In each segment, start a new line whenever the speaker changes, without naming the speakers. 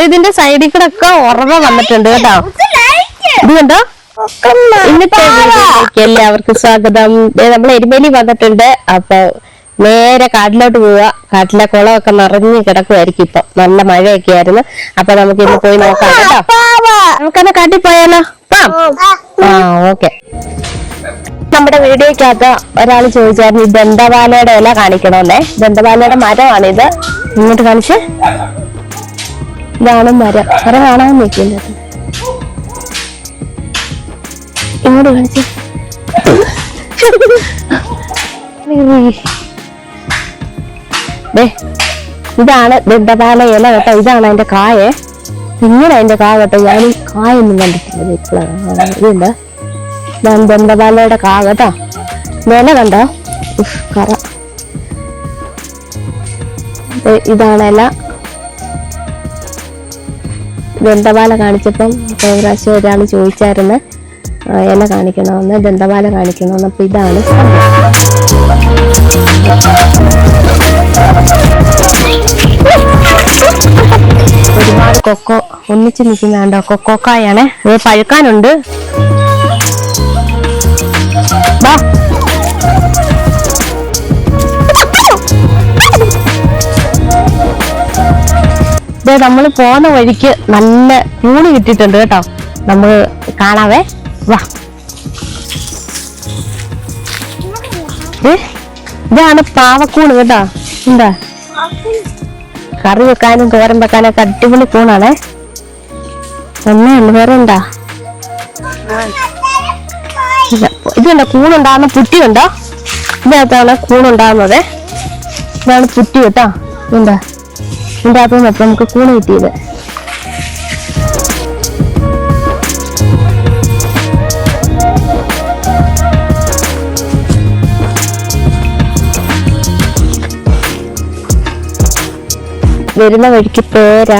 ഇതിന്റെ സൈഡിൽ കൂടെ ഒക്കെ ഉറവ വന്നിട്ടുണ്ട് കേട്ടോ. ഇത് കണ്ടോ? ഇന്നത്തെ വീഡിയോയിലേക്ക് എല്ലാവർക്കും സ്വാഗതം. നമ്മൾ എരുമേലി വന്നിട്ടുണ്ട്. അപ്പൊ നേരെ കാട്ടിലോട്ട് പോവുക. കാട്ടിലെ കുളമൊക്കെ നിറഞ്ഞു കിടക്കുമായിരിക്കും ഇപ്പൊ. നല്ല മഴയൊക്കെ ആയിരുന്നു. അപ്പൊ നമുക്ക് ഇന്ന് പോയി നോക്കാം കേട്ടോ. നമുക്കെന്നാ കാട്ടിൽ പോയാലോ? ആ ഓക്കെ. നമ്മുടെ വീഡിയോക്കകത്ത് ഒരാൾ ചോദിച്ചായിരുന്നു ഈ ദന്തപാലയുടെ ഇല കാണിക്കണമെന്നേ ദന്തപാലയുടെ മരമാണിത്. ഇങ്ങോട്ട് കാണിച്ച്. ഇതാണ് മരം മരം കാണാൻ നിൽക്കുന്നത് ഇങ്ങോട്ട് കാണിച്ച്. ഇതാണ് ദന്തപാല ഇല കേട്ടോ. ഇതാണ് അതിന്റെ കായേ. ഇങ്ങനെ അതിന്റെ കാ കേട്ടോ. ഞാൻ ഈ കായൊന്നും കണ്ടിട്ടില്ല ഇപ്പോഴാണ് ഇതുണ്ട്. ഇതാണ് ദന്തപാലയുടെ കാ കേട്ടോ. നില കണ്ടോ? കറ. ഇതാണ് ഇല. ദന്തപാല കാണിച്ചപ്പം പ്രാവശ്യം ഒരാൾ ചോദിച്ചായിരുന്നു എന്നെ കാണിക്കണമെന്ന് ദന്തപാല കാണിക്കണമെന്ന്. അപ്പം ഇതാണ്. ഒരുപാട് കൊക്കോ ഒന്നിച്ച് നിൽക്കുന്നതാണ്ടോ കൊക്കോക്കായാണ്. ഇത് പഴുക്കാനുണ്ട്. ദേ നമ്മൾ പോകുന്ന വഴിക്ക് നല്ല കൂണ് കിട്ടിയിട്ടുണ്ട് കേട്ടോ. നമ്മൾ കാണാവേ. വാ. ഇതാണ് പാവക്കൂണ് കേട്ടോ. എന്താ? കറി വെക്കാനും തോരൻ വെക്കാനും ഒക്കെ അടിപൊളി കൂണാണേ. ഒന്നേ വേറെ എന്താ. ഇതുണ്ടോ കൂണുണ്ടാകുന്ന പുട്ടിയുണ്ടോ ഇതിനകത്താണ് കൂണുണ്ടാകുന്നത് ഇതാണ് പുട്ടി കേട്ടോ. എന്താ? ഇതിന്റെ അകത്ത് നിന്നപ്പോൾ നമുക്ക് കൂണ് കിട്ടിയത്. വരുന്ന വഴിക്ക് പേര.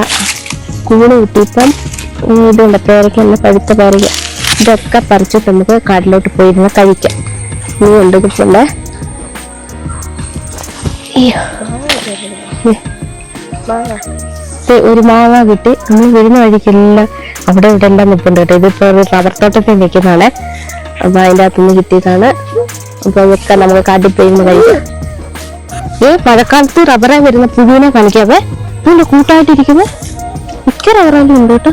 കൂണ് കിട്ടിയപ്പം ഇതുണ്ട്. പേരയ്ക്ക് നല്ല പഴുത്ത പേരയ്ക്ക. ഇതൊക്കെ പറിച്ചിട്ട് നമുക്ക് കാട്ടിലോട്ട് പോയിരുന്ന് കഴിക്കാം. നീ ഉണ്ട് കിട്ടുന്നേ ഒരു മാവ കിട്ടി. നമ്മൾ വരുന്ന വഴിക്കെല്ലാം അവിടെ ഇവിടെ എല്ലാം നിൽപ്പുണ്ട് കേട്ടോ. ഇതിപ്പോ ഒരു റബ്ബർ തോട്ടത്തിൽ നിൽക്കുന്നതാണ്. അപ്പൊ അതിന്റെ അകത്തുനിന്ന് കിട്ടിയതാണ്. അപ്പൊ അതൊക്കെ നമുക്ക് കാട്ടിൽ പോയിരുന്ന് കഴിക്കാം ഏ മഴക്കാലത്ത് റബ്ബറെ വരുന്ന പുഴുവിനെ കാണിക്കാവേ. ഇതിന്റെ കൂട്ടായിട്ടിരിക്കുന്നത് മിക്ക റബ്ബറാലും ഉണ്ട് കേട്ടോ.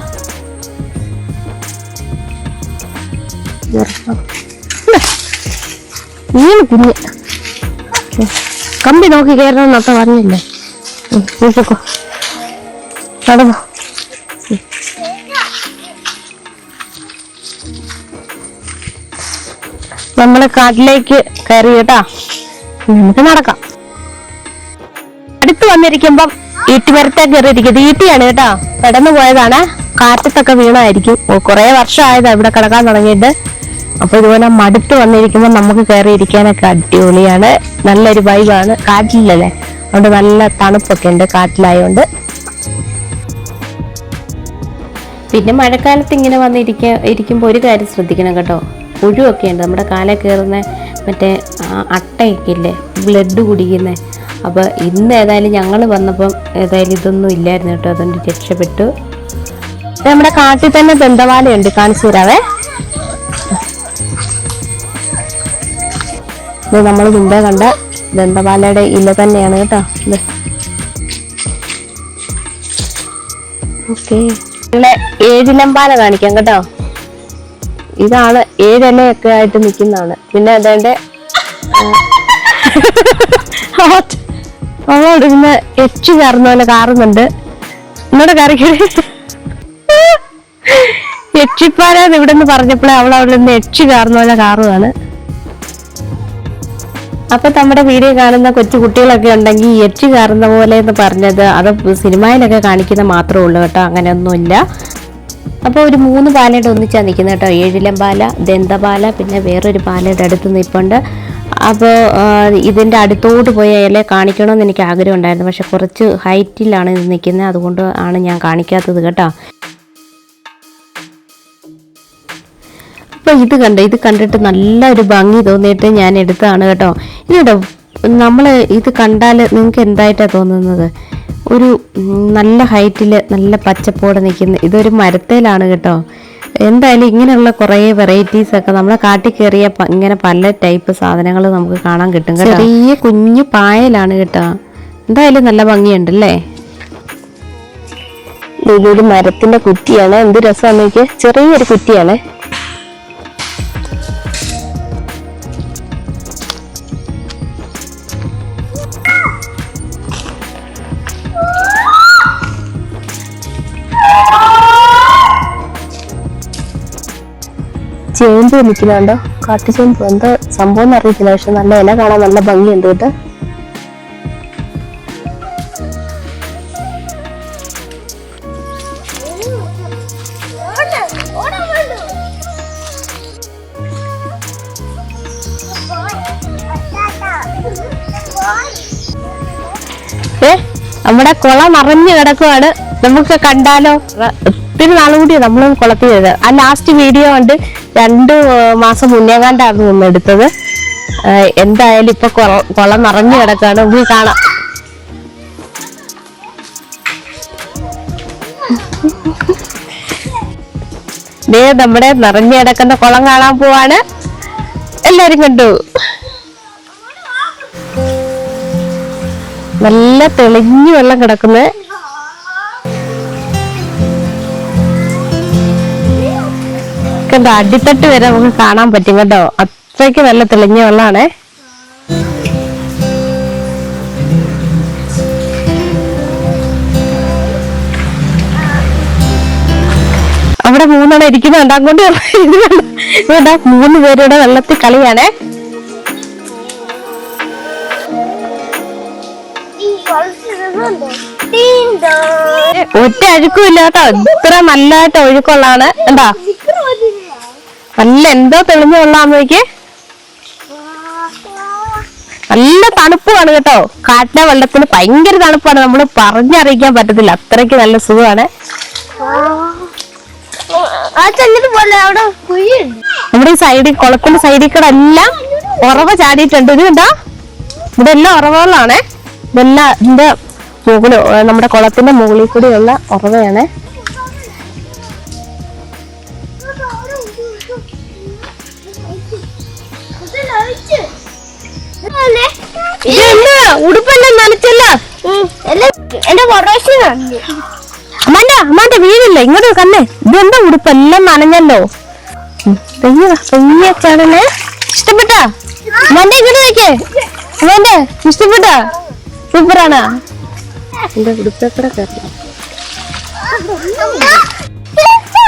ഈ കുഞ്ഞ്. കമ്പി നോക്കി കയറണം എന്നൊക്കെ പറഞ്ഞില്ലേ? ഉം, നീ പൊക്കോ നടന്നോ. നമ്മൾ കാട്ടിലേക്ക് കയറി കേട്ടാ. നമുക്ക് നടക്കാം. അടുത്ത് വന്നിരിക്കുമ്പം ഈട്ടിമരത്തെ കയറിയിരിക്കുന്നത് ഈട്ടിയാണ് കേട്ടോ. പെടന്നു പോയതാണ്. കാറ്റത്തൊക്കെ വീണായിരിക്കും. കുറേ വർഷമായതാ ഇവിടെ കിടക്കാൻ തുടങ്ങിയിട്ട്. അപ്പൊ ഇതുപോലെ മടുത്ത് വന്നിരിക്കുമ്പോൾ നമുക്ക് കയറിയിരിക്കാനൊക്കെ അടിപൊളിയാണ്. നല്ലൊരു വൈബാണ് കാറ്റിലല്ലേ അതുകൊണ്ട് നല്ല തണുപ്പൊക്കെ ഉണ്ട് കാറ്റിലായതുകൊണ്ട് പിന്നെ മഴക്കാലത്ത് ഇങ്ങനെ വന്നിരിക്ക ഇരിക്കുമ്പോൾ ഒരു കാര്യം ശ്രദ്ധിക്കണം കേട്ടോ. പുഴുവൊക്കെ ഉണ്ട് നമ്മുടെ കാലേ കയറുന്ന മറ്റേ അട്ടയൊക്കെ ഇല്ലേ ബ്ലഡ് കുടിക്കുന്നത് അപ്പോൾ ഇന്ന് ഏതായാലും ഞങ്ങൾ വന്നപ്പം ഏതായാലും ഇതൊന്നും ഇല്ലായിരുന്നു കേട്ടോ അതുകൊണ്ട് രക്ഷപ്പെട്ടു. നമ്മുടെ കാട്ടിൽ തന്നെ ദന്തവാലയുണ്ട് കാണിച്ചു തരാവേ നമ്മൾ മുമ്പേ കണ്ട ദന്തവാലയുടെ ഇല തന്നെയാണ് കേട്ടോ. ഓക്കെ. നിങ്ങളെ ഏഴിലമ്പാല കാണിക്കാം കേട്ടോ. ഇതാണ് ഏഴിലയൊക്കെ ആയിട്ട് നിൽക്കുന്നതാണ്. പിന്നെ അതേണ്ട അവളോട് പിന്നെ എച്ച് കയറുന്ന പോലെ കാറുന്നുണ്ട് എന്നോട് കറിക്കണേ എച്ചിപ്പാരാന്ന് ഇവിടെ നിന്ന് പറഞ്ഞപ്പോഴേ അവൾ അവിടെ നിന്ന് എച്ച് കാർന്ന പോലെ കാറുവാണ് അപ്പൊ നമ്മുടെ വീഡിയോ കാണുന്ന കൊച്ചു കുട്ടികളൊക്കെ ഉണ്ടെങ്കിൽ എച്ച് കയറുന്ന പോലെ എന്ന് പറഞ്ഞത് അത് സിനിമയിലൊക്കെ കാണിക്കുന്ന മാത്രമേ ഉള്ളൂ കേട്ടോ അങ്ങനെയൊന്നുമില്ല. അപ്പോൾ ഒരു മൂന്ന് പാലയുടെ ഒന്നിച്ചാണ് നിൽക്കുന്നത് കേട്ടോ ഏഴിലം പാല ദന്തപാല പിന്നെ വേറൊരു പാലയുടെ അടുത്ത് നിൽപ്പുണ്ട്. അപ്പോൾ ഇതിന്റെ അടുത്തോട്ട് പോയി അയാളെ കാണിക്കണമെന്ന് എനിക്ക് ആഗ്രഹം ഉണ്ടായിരുന്നു പക്ഷെ കുറച്ച് ഹൈറ്റിലാണ് ഇത് നിൽക്കുന്നത് അതുകൊണ്ട് ആണ് ഞാൻ കാണിക്കാത്തത് കേട്ടോ. അപ്പോൾ ഇത് കണ്ട? ഇത് കണ്ടിട്ട് നല്ല ഒരു ഭംഗി തോന്നിയിട്ട് ഞാൻ എടുത്തതാണ് കേട്ടോ. ഇത് കേട്ടോ നമ്മൾ ഇത് കണ്ടാൽ നിങ്ങൾക്ക് എന്തായിട്ടാണ് തോന്നുന്നത്? ഒരു നല്ല ഹൈറ്റിൽ നല്ല പച്ചപ്പോടെ നിൽക്കുന്ന ഇതൊരു മരത്തേലാണ് കേട്ടോ. എന്തായാലും ഇങ്ങനെയുള്ള കുറേ വെറൈറ്റീസ് ഒക്കെ നമ്മളെ കാട്ടിൽ കയറിയ ഇങ്ങനെ പല ടൈപ്പ് സാധനങ്ങൾ നമുക്ക് കാണാൻ കിട്ടും കേട്ടോ. ചെറിയ കുഞ്ഞു പായലാണ് കേട്ടോ. എന്തായാലും നല്ല ഭംഗിയുണ്ട് അല്ലേ? ഇതൊരു മരത്തിന്റെ കുറ്റിയാണ്. എന്ത് രസമാണെന്ന് ചെറിയൊരു കുറ്റിയാണ്. ചേമ്പ് നിൽക്കുന്നുണ്ടോ കാട്ടുചേമ്പ് എന്താ സംഭവം എന്ന് അറിയത്തില്ല പക്ഷെ നല്ല ഇല കാണാൻ നല്ല ഭംഗിയുണ്ട് കേട്ടോ. നമ്മുടെ കുളം നിറഞ്ഞു കിടക്കുവാണ്. നമുക്ക് കണ്ടാലോ? ഒത്തിരി നാളും കൂടി നമ്മൾ കുളത്തിൽ ആ ലാസ്റ്റ് വീഡിയോ കണ്ട് രണ്ട് മാസം മുന്നേ കണ്ടായിരുന്നു ഒന്ന് എടുത്തത്. എന്തായാലും ഇപ്പൊ കുള- നിറഞ്ഞു കിടക്കാണ്. നമുക്ക് കാണാം. ദേ നമ്മുടെ നിറഞ്ഞു കിടക്കുന്ന കുളം കാണാൻ പോവാണ്. എല്ലാരും കണ്ടു. നല്ല തെളിഞ്ഞു വെള്ളം കിടക്കുന്നത് കണ്ടോ അടിത്തട്ട് വരെ നമുക്ക് കാണാൻ പറ്റും കേട്ടോ. അത്രയ്ക്ക് നല്ല തെളിഞ്ഞ വെള്ളമാണേ അവിടെ മൂന്നെണ്ണം ഇരിക്കുന്നുണ്ട് അങ്ങോട്ട് വേണ്ട മൂന്ന് പേരുടെ വെള്ളത്തിൽ കളിയാണേ. ഒറ്റ അഴുക്കും ഇല്ല കേട്ടോ ഇത്ര നല്ലതായിട്ട് ഒഴുക്കുള്ളതാണ്. എന്താ നല്ല എന്തോ തെളിഞ്ഞ വെള്ളാകുമ്പോഴേക്ക് നല്ല തണുപ്പാണ് കേട്ടോ. കാട്ടിലെ വെള്ളത്തിന് ഭയങ്കര തണുപ്പാണ്. നമ്മൾ പറഞ്ഞറിയിക്കാൻ പറ്റത്തില്ല. അത്രയ്ക്ക് നല്ല സുഖമാണ്. നമ്മുടെ ഈ സൈഡിൽ കുളത്തിന്റെ സൈഡിൽ കൂടെ എല്ലാം ഉറവ ചാടിയിട്ടുണ്ട്. ഇത് കണ്ടോ? ഇവിടെ എല്ലാം ഉറവകളാണേ. ഇതെല്ലാം ഇതിന്റെ മുകളിൽ നമ്മുടെ കുളത്തിന്റെ മുകളിൽ കൂടിയുള്ള ഉറവയാണ്. നനച്ചല്ല
എന്റെ
അമ്മാന്റെ അമ്മാന്റെ വീടില്ല? ഇങ്ങോട്ട് കണ്ണേ. ഇതെന്താ ഉടുപ്പെല്ലാം നനഞ്ഞല്ലോ? ചാടനെ ഇഷ്ടപ്പെട്ടാ? അമ്മാന്റെ ഇങ്ങോട്ട് നോക്കേ അമ്മാന്റെ ഇഷ്ടപ്പെട്ടാ? സൂപ്പറാണാ? എന്റെ ഉടുപ്പൊക്കെ കയറി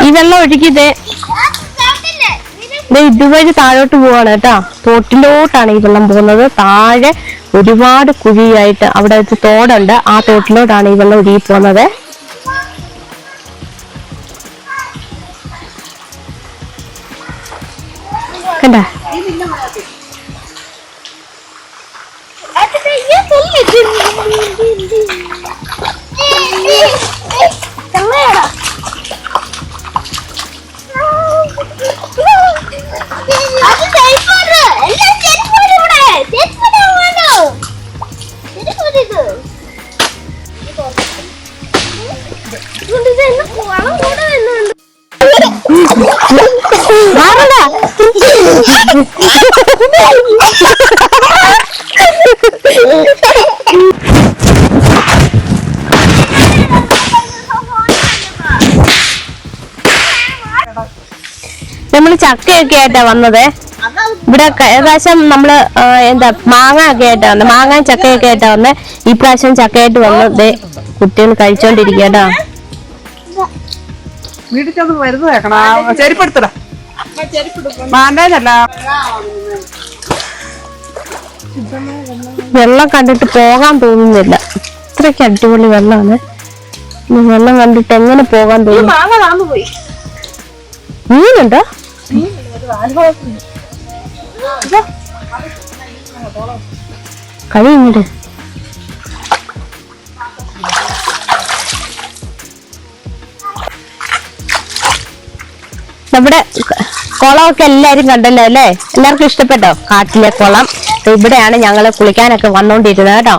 ഈ വെള്ളം ഒഴുകിയതേ ഇതുവഴി താഴോട്ട് പോവാണ് കേട്ടാ. തോട്ടിലോട്ടാണ് ഈ വെള്ളം പോകുന്നത്. താഴെ ഒരുപാട് കുഴിയായിട്ട് അവിടെ ഒരു തോടുണ്ട്. ആ തോട്ടിലോട്ടാണ് ഈ വെള്ളം ഒഴുകി പോകുന്നത്. കണ്ട? നമ്മൾ ചക്കയൊക്കെ ആയിട്ടാ വന്നത്. ഇവിടെ പ്രാവശ്യം നമ്മൾ എന്താ മാങ്ങ ഒക്കെ ആയിട്ടാ വന്നത് മാങ്ങ ചക്കയൊക്കെ ആയിട്ടാ വന്നത് ഈ പ്രാവശ്യം ചക്കയായിട്ട് വന്നത് കുട്ടികൾ കഴിച്ചോണ്ടിരിക്കട്ടോ
വീട്ടിൽ വെക്കണം ചെരുപ്പെടുത്തട മാണ്ടേനല്ല
വെള്ളം കണ്ടിട്ട് പോകാൻ തോന്നുന്നില്ല. അത്രയ്ക്ക് അടിപൊളി വെള്ളമാണ്. വെള്ളം കണ്ടിട്ട് എങ്ങനെ പോകാൻ
തോന്നുന്നു
മീനുണ്ടോ? കഴിയുന്നുണ്ട് നമ്മുടെ കുളമൊക്കെ എല്ലാരും കണ്ടല്ലോ അല്ലേ? എല്ലാവർക്കും ഇഷ്ടപ്പെട്ടോ? കാട്ടിലെ കുളം. ഇവിടെയാണ് ഞങ്ങൾ കുളിക്കാനൊക്കെ വന്നോണ്ടിരുന്നത് കേട്ടോ.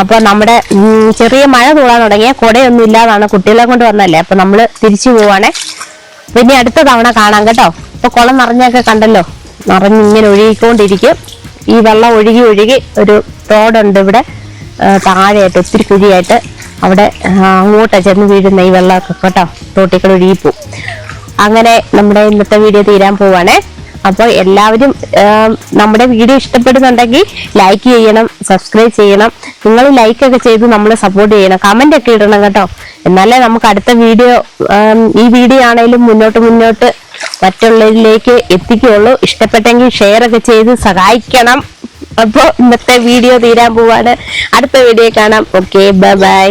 അപ്പൊ നമ്മുടെ ചെറിയ മഴ തൂളാൻ തുടങ്ങിയ കുടയൊന്നും ഇല്ലാതാണ് കുട്ടികളെ കൊണ്ട് വന്നല്ലേ. അപ്പൊ നമ്മൾ തിരിച്ചു പോവാണേ. പിന്നെ അടുത്ത തവണ കാണാം കേട്ടോ. ഇപ്പൊ കുളം നിറഞ്ഞൊക്കെ കണ്ടല്ലോ. നിറഞ്ഞ് ഇങ്ങനെ ഒഴുകിക്കൊണ്ടിരിക്കും. ഈ വെള്ളം ഒഴുകി ഒഴുകി ഒരു തോടുണ്ട് ഇവിടെ. താഴെയായിട്ട് ഒത്തിരി കുഴിയായിട്ട്. അവിടെ അങ്ങോട്ടാ ചെന്ന് വീഴുന്ന ഈ വെള്ളമൊക്കെ കേട്ടോ. തോട്ടിക്കൾ ഒഴുകിപ്പോവും അങ്ങനെ നമ്മുടെ ഇന്നത്തെ വീഡിയോ തീരാൻ പോവാണേ. അപ്പോൾ എല്ലാവരും നമ്മുടെ വീഡിയോ ഇഷ്ടപ്പെടുന്നുണ്ടെങ്കിൽ ലൈക്ക് ചെയ്യണം സബ്സ്ക്രൈബ് ചെയ്യണം. നിങ്ങൾ ലൈക്ക് ഒക്കെ ചെയ്ത് നമ്മളെ സപ്പോർട്ട് ചെയ്യണം. കമന്റ് ഒക്കെ ഇടണം കേട്ടോ. എന്നാലേ നമുക്ക് അടുത്ത വീഡിയോ ഈ വീഡിയോ ആണെങ്കിലും മുന്നോട്ട് മുന്നോട്ട് മറ്റുള്ളവരിലേക്ക് എത്തിക്കുകയുള്ളൂ. ഇഷ്ടപ്പെട്ടെങ്കിൽ ഷെയർ ഒക്കെ ചെയ്ത് സഹായിക്കണം. അപ്പോൾ ഇന്നത്തെ വീഡിയോ തീരാൻ പോവാണ്. അടുത്ത വീഡിയോ കാണാം. Okay bye bye